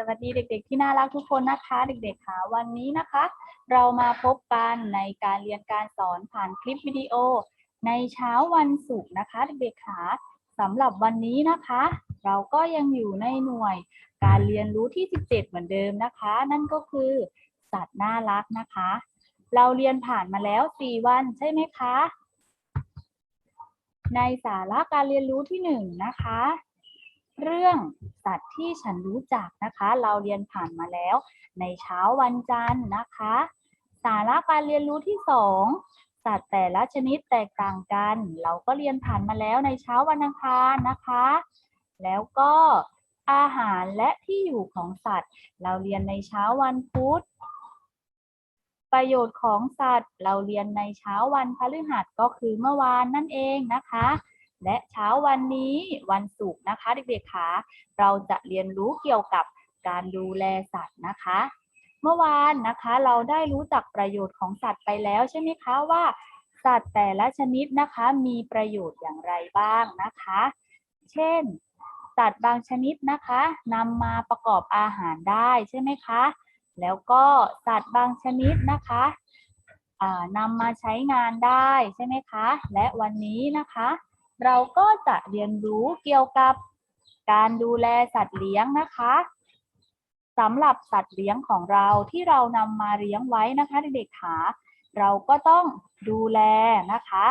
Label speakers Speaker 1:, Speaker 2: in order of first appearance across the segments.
Speaker 1: สวัสดีเด็ก ๆ ที่น่ารักทุกคนนะคะ เด็กๆค่ะวันนี้นะคะ เรามาพบกันในการเรียนการสอนผ่านคลิปวิดีโอ ในเช้าวันศุกร์นะคะ เด็กๆค่ะสำหรับวันนี้นะคะ เราก็ยังอยู่ในหน่วย การเรียนรู้ที่ 17 เหมือนเดิมนะคะ นั่นก็คือสัตว์น่ารักนะคะ เราเรียนผ่านมาแล้ว 4 วันใช่ไหมคะ ในสาระการเรียนรู้ที่ 1 นะคะ เรื่องสัตว์ที่ฉันรู้จักนะคะ เราเรียนผ่านมาแล้ว ในเช้าวันจันทร์นะคะ สาระการเรียนรู้ที่สองสัตว์แต่ละชนิดแตกต่างกัน เราก็เรียนผ่านมาแล้วในเช้าวันอังคารนะคะ แล้วก็อาหารและที่อยู่ของสัตว์ เราเรียนในเช้าวันพุธประโยชน์ของสัตว์ เราเรียนในเช้าวันพฤหัสก็คือเมื่อวานนั่นเองนะคะ และเช้าวันนี้วันศุกร์นะคะเด็กๆคะเราจะเรียนรู้เกี่ยวกับการดูแลสัตว์นะคะ เมื่อวานนะคะเราได้รู้จักประโยชน์ของสัตว์ไปแล้วใช่ไหมคะว่า สัตว์แต่ละชนิดนะคะมีประโยชน์อย่างไรบ้างนะคะ เช่น สัตว์บางชนิดนะคะนำมาประกอบอาหารได้ใช่ไหมคะ แล้วก็สัตว์บางชนิดนะคะอ่านำมาใช้งานได้ใช่ไหมคะ และวันนี้นะคะ เราก็จะเรียนรู้เกี่ยวกับการดูแลสัตว์เลี้ยงนะคะสำหรับสัตว์เลี้ยงของเราที่เรานำมาเลี้ยงไว้นะคะเด็กๆขาเราก็ต้องดูแลนะคะ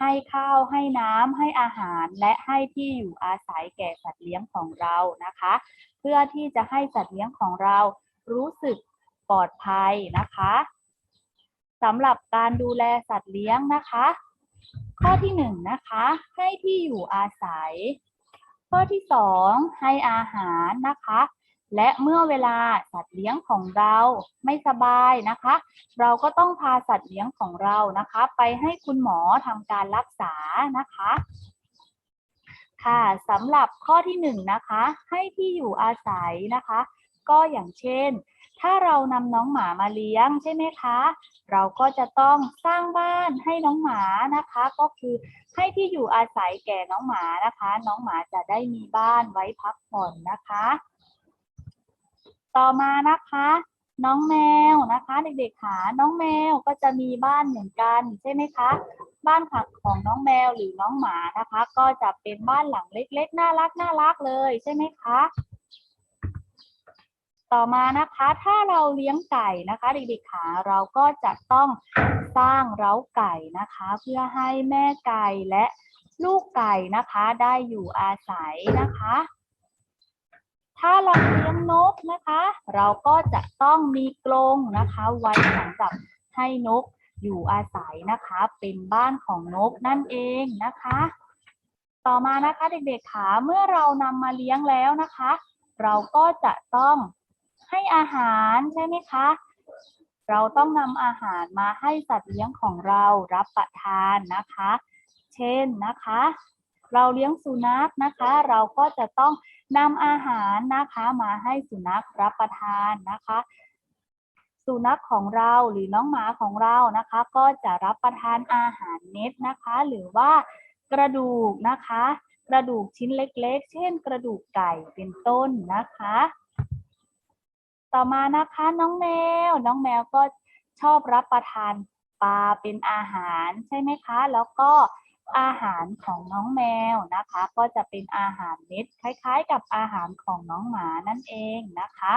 Speaker 1: ให้ข้าวให้น้ำให้อาหารและให้ที่อยู่อาศัยแก่สัตว์เลี้ยงของเรานะคะ เพื่อที่จะให้สัตว์เลี้ยงของเรารู้สึกปลอดภัยนะคะสำหรับการดูแลสัตว์เลี้ยงนะคะ ข้อที่หนึ่งนะคะ ให้ที่อยู่อาศัย ข้อที่สองให้อาหารนะคะ และเมื่อเวลาสัตว์เลี้ยงของเราไม่สบายนะคะ เราก็ต้องพาสัตว์เลี้ยงของเรานะคะ ไปให้คุณหมอทำการรักษานะคะค่ะสำหรับข้อที่หนึ่งนะคะ ให้ที่อยู่อาศัยนะคะ ก็อย่างเช่น ถ้าเรานำน้องหมามาเลี้ยงใช่ไหมคะ เราก็จะต้องสร้างบ้านให้น้องหมานะคะ ก็คือให้ที่อยู่อาศัยแก่น้องหมานะคะ น้องหมาจะได้มีบ้านไว้พักผ่อนนะคะ ต่อมานะคะ น้องแมวนะคะ เด็กๆขาน้องแมวก็จะมีบ้านเหมือนกันใช่ไหมคะบ้านผักของน้องแมวหรือน้องหมานะคะ ก็จะเป็นบ้านหลังเล็กๆ น่ารักน่ารักเลยใช่ไหมคะ ต่อมานะคะ ถ้าเราเลี้ยงไก่นะคะเด็กๆขาเราก็จะต้องสร้างเร้าไก่นะคะ เพื่อให้แม่ไก่และลูกไก่นะคะได้อยู่อาศัยนะคะ ถ้าเราเลี้ยงนกนะคะ เราก็จะต้องมีกรงนะคะ ไว้สำหรับให้นกอยู่อาศัยนะคะ เป็นบ้านของนกนั่นเองนะคะ ต่อมานะคะเด็กๆขาเมื่อเรานำมาเลี้ยงแล้วนะคะ เราก็จะต้อง ให้อาหารใช่ไหมคะ เราต้องนำอาหารมาให้สัตว์เลี้ยงของเรารับประทานนะคะ เช่นนะคะ เราเลี้ยงสุนัขนะคะ เราก็จะต้องนำอาหารนะคะมาให้สุนัขรับประทานนะคะ สุนัขของเราหรือน้องหมาของเรานะคะ ก็จะรับประทานอาหารเม็ดนะคะ หรือว่ากระดูกนะคะ กระดูกชิ้นเล็ก ๆ เช่น กระดูกไก่เป็นต้นนะคะ ต่อมานะคะน้องแมว น้องแมวก็ชอบรับประทานปลาเป็นอาหารใช่ไหมคะ แล้วก็อาหารของน้องแมวนะคะ ก็จะเป็นอาหารเม็ดคล้าย ๆ กับอาหารของน้องหมานั่นเองนะคะ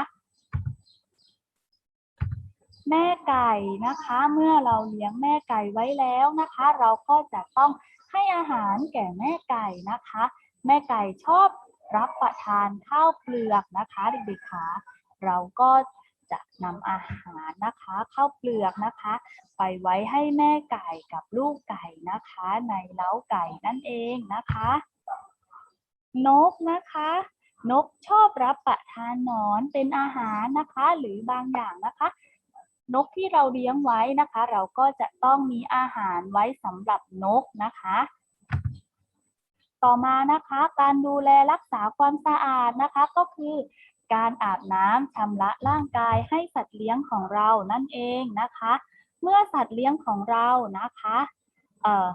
Speaker 1: แม่ไก่นะคะ เมื่อเราเลี้ยงแม่ไก่ไว้แล้วนะคะ เราก็จะต้องให้อาหารแก่แม่ไก่นะคะ แม่ไก่ชอบรับประทานข้าวเปลือกนะคะเด็กๆคะ เราก็จะนำอาหารนะคะข้าวเปลือกนะคะ ไปไว้ให้แม่ไก่กับลูกไก่นะคะ ในเล้าไก่นั่นเองนะคะ นกนะคะ นกชอบรับประทานนอนเป็นอาหารนะคะ หรือบางอย่างนะคะ นกที่เราเลี้ยงไว้นะคะ เราก็จะต้องมีอาหารไว้สำหรับนกนะคะต่อมานะคะการดูแลรักษาความสะอาดนะคะก็คือ การอาบน้ำชำระร่างกายให้สัตว์เลี้ยงของเรานั่นเองนะคะ เมื่อสัตว์เลี้ยงของเรานะคะเอ่อ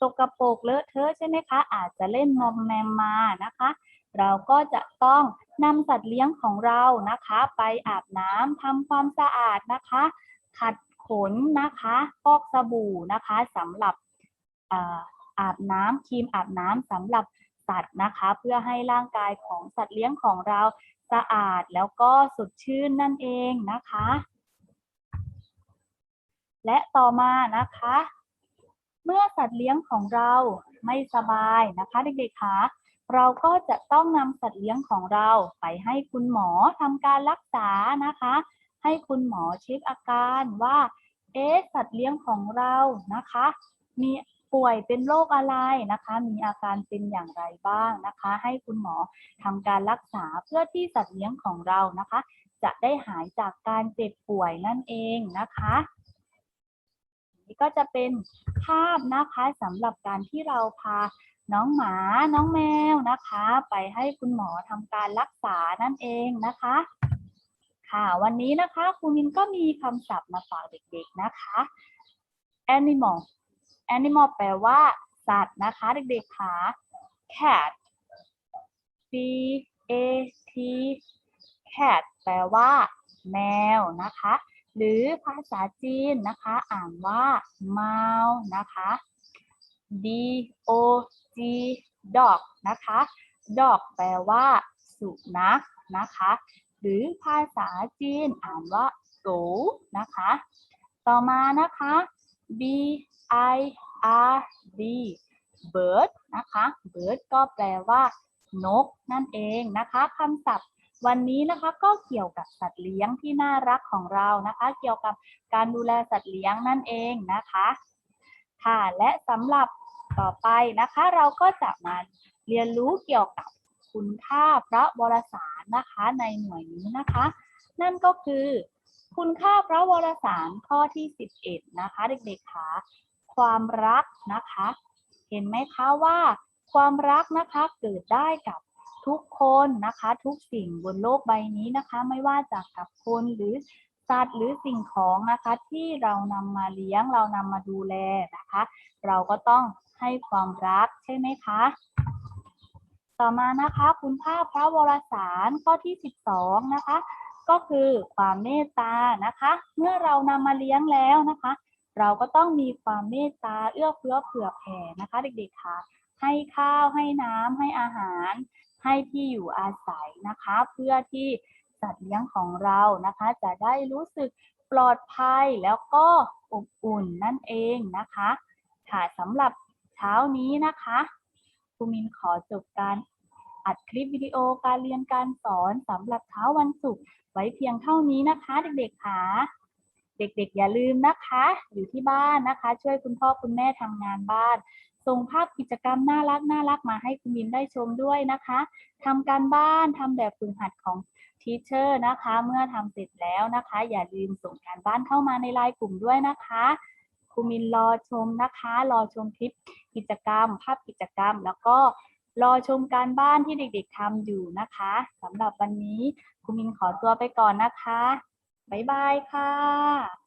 Speaker 1: สกปรกเลอะเทอะใช่ไหมคะ อาจจะเล่นมอมแมมมานะคะ เราก็จะต้องนำสัตว์เลี้ยงของเรานะคะ ไปอาบน้ำทำความสะอาดนะคะ ขัดขนนะคะฟอกสบู่นะคะสำหรับอาบน้ำครีมอาบน้ำสำหรับสัตว์นะคะ เพื่อให้ร่างกายของสัตว์เลี้ยงของเรา สะอาดแล้วก็สดชื่นนั่นเองนะคะ และต่อมานะคะ เมื่อสัตว์เลี้ยงของเราไม่สบายนะคะเด็กๆคะเราก็จะต้องนำสัตว์เลี้ยงของเราไปให้คุณหมอทำการรักษานะคะ ให้คุณหมอเช็คอาการว่า เอ๊ะสัตว์เลี้ยงของเรานะคะ มี ป่วยเป็นโรคอะไรนะคะ มีอาการเป็นอย่างไรบ้างนะคะ ให้คุณหมอทำการรักษาเพื่อที่สัตว์เลี้ยงของเรานะคะ จะได้หายจากการเจ็บป่วยนั่นเองนะคะนี่ก็จะเป็นภาพนะคะสำหรับการที่เราพาน้องหมาน้องแมวนะคะ ไปให้คุณหมอทำการรักษานั่นเองนะคะ ค่ะวันนี้นะคะครูมินก็มีคำศัพท์มาฝากเด็กๆนะคะ animal animal แปลว่า สัตว์นะคะ เด็กๆค่ะ cat c a t cat แปลว่า แมวนะคะ หรือภาษาจีนนะคะ อ่านว่า m a u นะคะ d o g dog นะคะ dog แปลว่า สุนัขนะคะ หรือภาษาจีนอ่านว่าโกนะคะ ต่อมานะคะ b i r d bird นะคะ bird ก็แปลว่านกนั่นเองนะคะคำศัพท์วันนี้นะคะก็เกี่ยวกับสัตว์เลี้ยงที่น่ารักของเรานะคะ เกี่ยวกับการดูแลสัตว์เลี้ยงนั่นเองนะคะ ค่ะและสำหรับต่อไปนะคะ เราก็จะมาเรียนรู้เกี่ยวกับคุณค่าพระวรสารนะคะในหน่วยนี้นะคะ นั่นก็คือ คุณค่าพระวรสารข้อที่ 11 นะคะ เด็กๆคะ ความรักนะคะ เห็นไหมคะว่า ความรักนะคะเกิดได้กับทุกคนนะคะ ทุกสิ่งบนโลกใบนี้นะคะ ไม่ว่าจะกับคนหรือสัตว์หรือสิ่งของนะคะ ที่เรานำมาเลี้ยงเรานำมาดูแลนะคะ เราก็ต้องให้ความรักใช่ไหมคะ ต่อมานะคะ คุณค่าพระวรสารข้อที่ 12 นะคะ ก็คือความเมตตานะคะ เมื่อเรานำมาเลี้ยงแล้วนะคะ เราก็ต้องมีความเมตตาเอื้อเฟื้อเผื่อแผ่นะคะ เด็กๆค่ะ ให้ข้าวให้น้ำให้อาหาร ให้ที่อยู่อาศัยนะคะ เพื่อที่สัตว์เลี้ยงของเรานะคะ จะได้รู้สึกปลอดภัยแล้วก็อบอุ่นนั่นเองนะคะ ค่ะสำหรับเช้านี้นะคะครูมินขอจบการอัดคลิปวิดีโอการเรียนการสอนสำหรับเช้าวันศุกร์ไว้เพียงเท่านี้นะคะ เด็กๆค่ะ เด็กๆ อย่าลืมนะคะ อยู่ที่บ้านนะคะ ช่วยคุณพ่อคุณแม่ทำงานบ้านส่งภาพกิจกรรมน่ารักน่ารักมาให้คุณมินได้ชมด้วยนะคะทำการบ้านทำแบบฝึกหัดของทีเชอร์นะคะ เมื่อทำเสร็จแล้วนะคะ อย่าลืมส่งการบ้านเข้ามาในไลน์กลุ่มด้วยนะคะครูมินรอชมนะคะ รอชมคลิปกิจกรรม ภาพกิจกรรม แล้วก็รอชมการบ้านที่เด็กๆทำอยู่นะคะสำหรับวันนี้ครูมินขอตัวไปก่อนนะคะ บ๊ายบายค่ะ